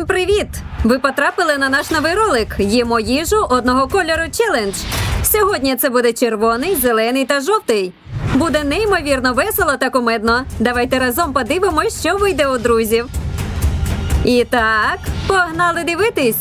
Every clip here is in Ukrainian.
Всім привіт! Ви потрапили на наш новий ролик Їмо їжу одного кольору челендж. Сьогодні це буде червоний, зелений та жовтий. Буде неймовірно весело та кумедно. Давайте разом подивимось, що вийде у друзів. І так, погнали дивитись.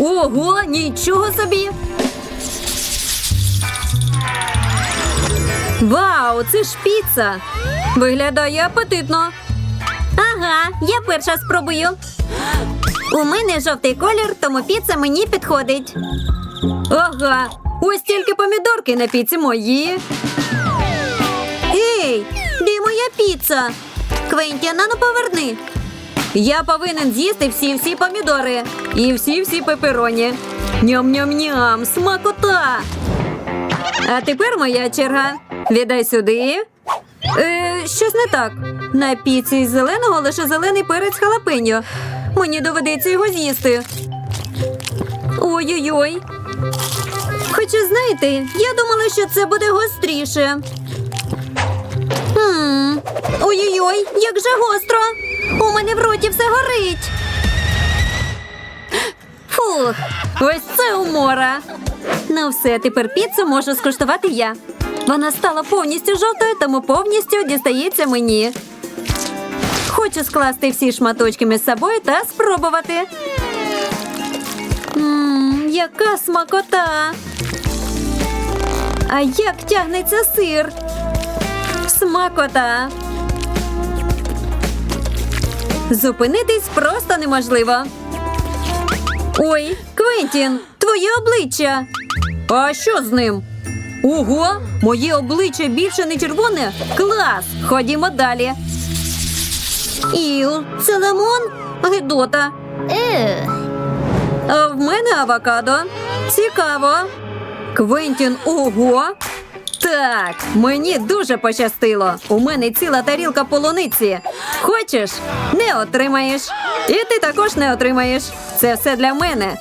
Ого, нічого собі! Вау, це ж піца! Виглядає апетитно. Ага, я перша спробую. У мене жовтий колір, тому піца мені підходить. Ага, ось тільки помідорки на піці мої. Ей, де моя піца? Квентіна, ну поверни. Я повинен з'їсти всі-всі помідори і всі-всі пепероні. Ням-ням-ням, смакота! А тепер моя черга. Віддай сюди. Е, щось не так. На піці із зеленого лише зелений перець халапеньо. Мені доведеться його з'їсти. Ой-ой-ой. Хоча, знаєте, я думала, що це буде гостріше. Ой-ой-ой, як же гостро! У мене в роті все горить. Фух, ось це умора. Ну все, тепер піцу можу скуштувати я. Вона стала повністю жовтою, тому повністю дістається мені. Хочу скласти всі шматочки між собою та спробувати. Ммм, яка смакота! А як тягнеться сир? Смакота! Зупинитись просто неможливо. Ой, Квентін, твоє обличчя. А що з ним? Ого, моє обличчя більше не червоне. Клас! Ходімо далі. Іу, це лимон? Гидота. А в мене авокадо. Цікаво. Квентін, ого. Так, мені дуже пощастило. У мене ціла тарілка полуниці. Хочеш? Не отримаєш. І ти також не отримаєш. Це все для мене.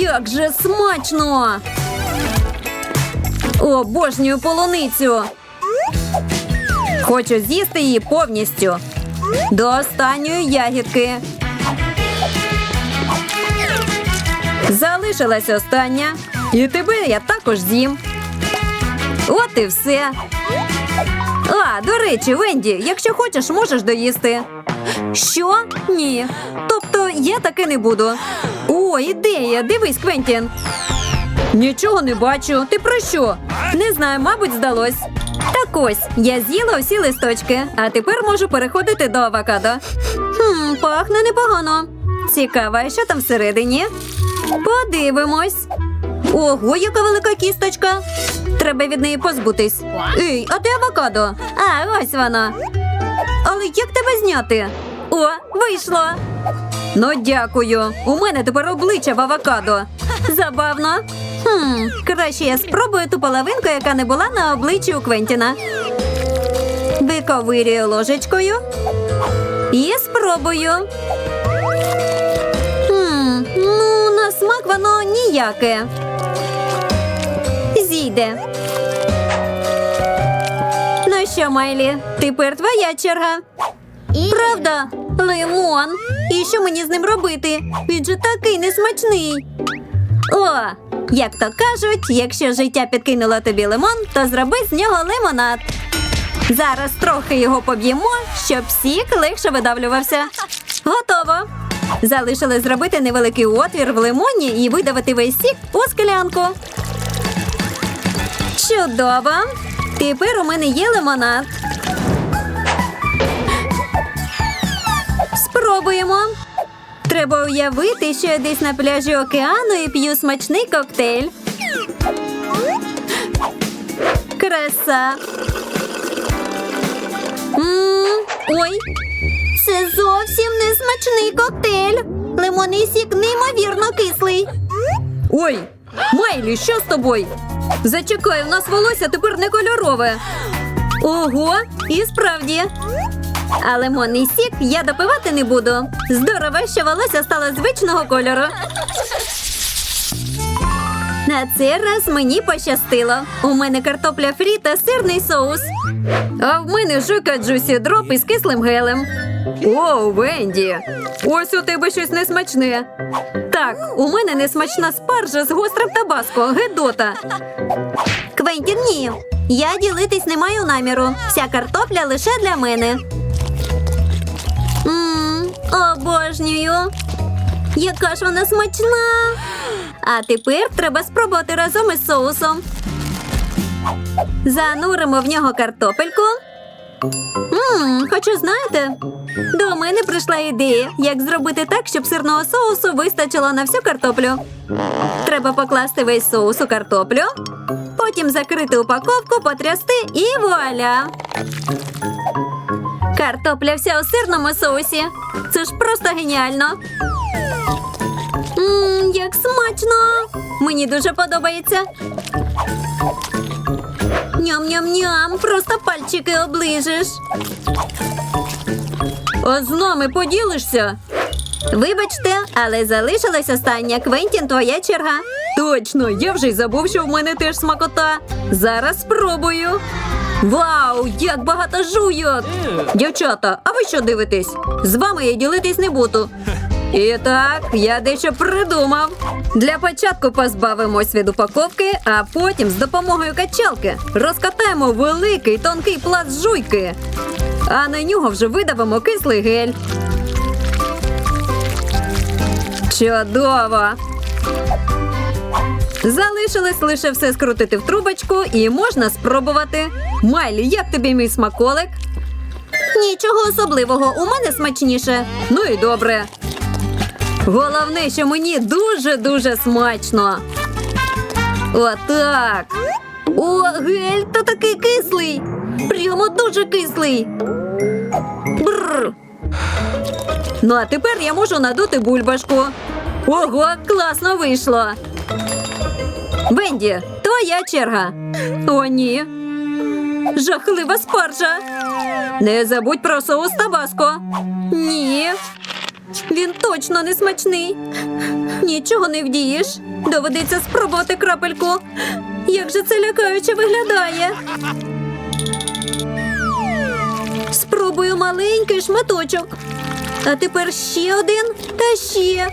Як же смачно! Обожнюю полуницю. Хочу з'їсти її повністю. До останньої ягідки. Залишилась остання. І тебе я також з'їм. От і все. А, до речі, Венді, якщо хочеш, можеш доїсти. Що? Ні. Тобто я таки не буду. О, ідея! Дивись, Квентін. Нічого не бачу. Ти про що? Не знаю, мабуть, здалось. Так ось, я з'їла всі листочки, а тепер можу переходити до авокадо. Хм, пахне непогано. Цікаво, що там всередині? Подивимось. Ого, яка велика кісточка. Треба від неї позбутись. Ей, а де авокадо? А, ось вона. Але як тебе зняти? О, вийшло. Ну, дякую. У мене тепер обличчя в авокадо. Забавно. Хм, краще я спробую ту половинку, яка не була на обличчі у Квентіна. Виковирюю ложечкою і спробую. Хм, ну, на смак воно ніяке. Зійде. Ну що, Майлі, тепер твоя черга. Правда? Лимон. І що мені з ним робити? Він же такий несмачний. О, як то кажуть, якщо життя підкинуло тобі лимон, то зроби з нього лимонад. Зараз трохи його поб'ємо, щоб сік легше видавлювався. Готово. Залишилось зробити невеликий отвір в лимоні і видавити весь сік у склянку. Чудово! Тепер у мене є лимонад. Спробуємо. Треба уявити, що я десь на пляжі океану і п'ю смачний коктейль. Краса. Ой, це зовсім не смачний коктейль. Лимонний сік неймовірно кислий. Ой, Майлі, що з тобою? Зачекай, у нас волосся тепер не кольорове. Ого, і справді. А лимонний сік я допивати не буду. Здорово, що волосся стало звичного кольору. На цей раз мені пощастило. У мене картопля фрі та сирний соус. А в мене жуйка джусі дроп із кислим гелем. О, Венді! Ось у тебе щось несмачне. Так, у мене несмачна спаржа з гострим табаско, гедота. Квентін, ні. Я ділитись не маю наміру. Вся картопля лише для мене. Ммм, обожнюю. Яка ж вона смачна. А тепер треба спробувати разом із соусом. Зануримо в нього картопельку. Ммм, хочу знаєте, до мене прийшла ідея, як зробити так, щоб сирного соусу вистачило на всю картоплю. Треба покласти весь соус у картоплю, потім закрити упаковку, потрясти і вуаля. Картопля вся у сирному соусі. Це ж просто геніально. Ммм, як смачно! Мені дуже подобається. Ням-ням-ням, просто пальчики оближеш. А з нами поділишся? Вибачте, але залишилась остання. Квентін, твоя черга. Точно, я вже й забув, що в мене теж смакота. Зараз спробую. Вау, як багато жуйок! Дівчата, а ви що дивитесь? З вами я ділитись не буду. І так, я дещо придумав. Для початку позбавимось від упаковки, а потім з допомогою качалки розкатаємо великий тонкий пласт жуйки. А на нього вже видавимо кислий гель. Чудово! Залишилось лише все скрутити в трубочку і можна спробувати. Майлі, як тобі мій смаколик? Нічого особливого, у мене смачніше. Ну і добре. Головне, що мені дуже-дуже смачно. Отак. О, гель, та такий кислий. Прямо дуже кислий. Бррр. Ну, а тепер я можу надути бульбашку. Ого, класно вийшло. Венді, твоя черга. О, ні. Жахлива спаржа. Не забудь про соус табаско. Ні. Він точно не смачний. Нічого не вдієш. Доведеться спробувати крапельку. Як же це лякаюче виглядає. Спробую маленький шматочок. А тепер ще один та ще.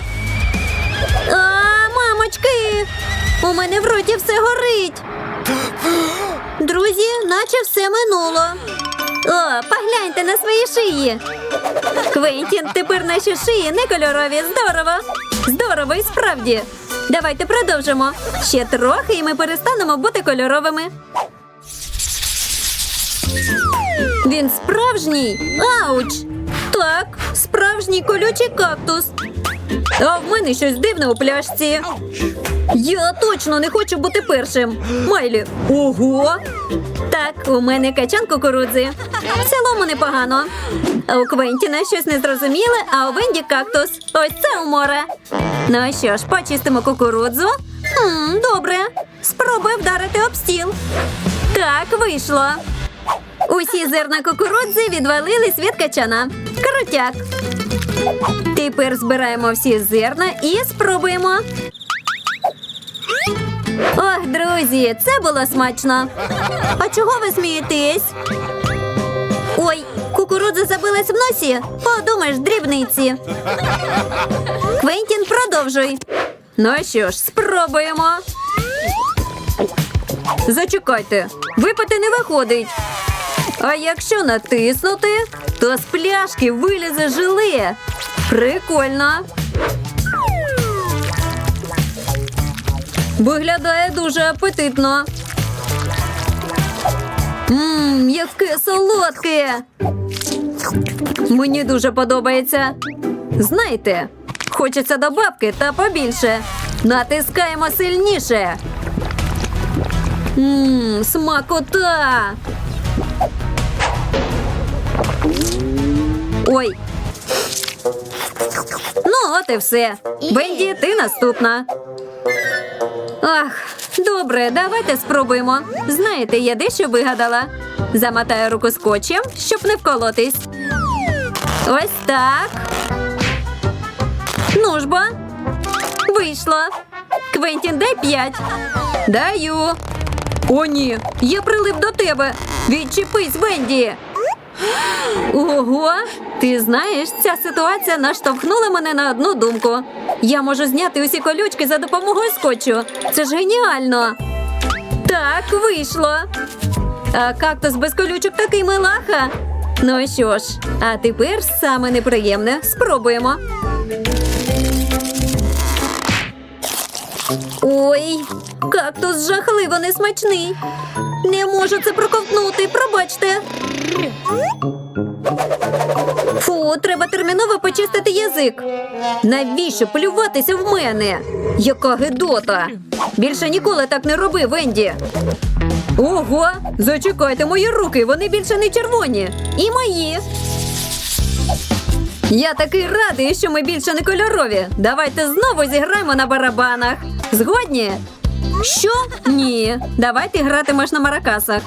А, мамочки! У мене в роті все горить. Друзі, наче все минуло. О, погляньте на свої шиї. Квентін, тепер наші шиї не кольорові. Здорово! Здорово і справді. Давайте продовжимо. Ще трохи, і ми перестанемо бути кольоровими. Він справжній. Ауч! Так, справжній колючий кактус. А в мене щось дивне у пляшці. Я точно не хочу бути першим. Майлі, ого! Так, у мене качан кукурудзи. В цілому непогано. У Квентіна щось незрозуміле, а у Венді кактус. Ось це умора. Ну що ж, почистимо кукурудзу. Хм, добре. Спробуй вдарити об стіл. Так, вийшло. Усі зерна кукурудзи відвалились від качана. Крутяк. Тепер збираємо всі зерна і спробуємо. Ох, друзі, це було смачно. А чого ви смієтесь? Ой, кукурудза забилась в носі. Подумаєш, дрібниці. Квентін, продовжуй. Ну що ж, спробуємо. Зачекайте, випити не виходить. А якщо натиснути, то з пляшки вилізе желе. Прикольно. Виглядає дуже апетитно. Ммм, яке солодке. Мені дуже подобається. Знаєте, хочеться добавки та побільше. Натискаємо сильніше. Ммм, смакота. Ой. Ну, от і все. Бенді, ти наступна. Ах, добре, давайте спробуємо. Знаєте, я дещо вигадала. Замотаю руку скотчем, щоб не вколотись. Ось так. Ну ж бо. Вийшло. Квентін, дай п'ять. Даю. О, ні, я прилип до тебе. Відчепись, Венді. Ого, ти знаєш, ця ситуація наштовхнула мене на одну думку. Я можу зняти усі колючки за допомогою скотчу. Це ж геніально. Так, вийшло. А кактус без колючок такий милаха. Ну що ж, а тепер саме неприємне. Спробуємо. Ой, кактус жахливо несмачний. Не можу це проковтнути, пробачте. Фу, треба терміново почистити язик. Навіщо плюватися в мене? Яка гидота! Більше ніколи так не роби, Венді. Ого, зачекайте мої руки, вони більше не червоні. І мої. Я такий радий, що ми більше не кольорові. Давайте знову зіграємо на барабанах. Згодні? Що? Ні. Давайте гратимеш на маракасах.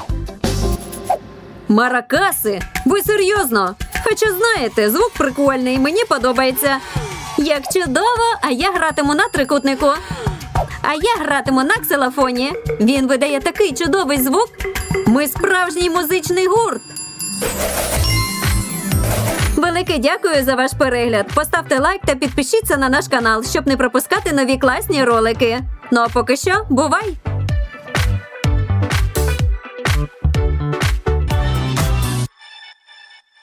Маракаси? Ви серйозно? Хоча знаєте, звук прикольний, мені подобається. Як чудово, а я гратиму на трикутнику. А я гратиму на ксилофоні. Він видає такий чудовий звук. Ми справжній музичний гурт. Велике дякую за ваш перегляд. Поставте лайк та підпишіться на наш канал, щоб не пропускати нові класні ролики. Ну а поки що, бувай!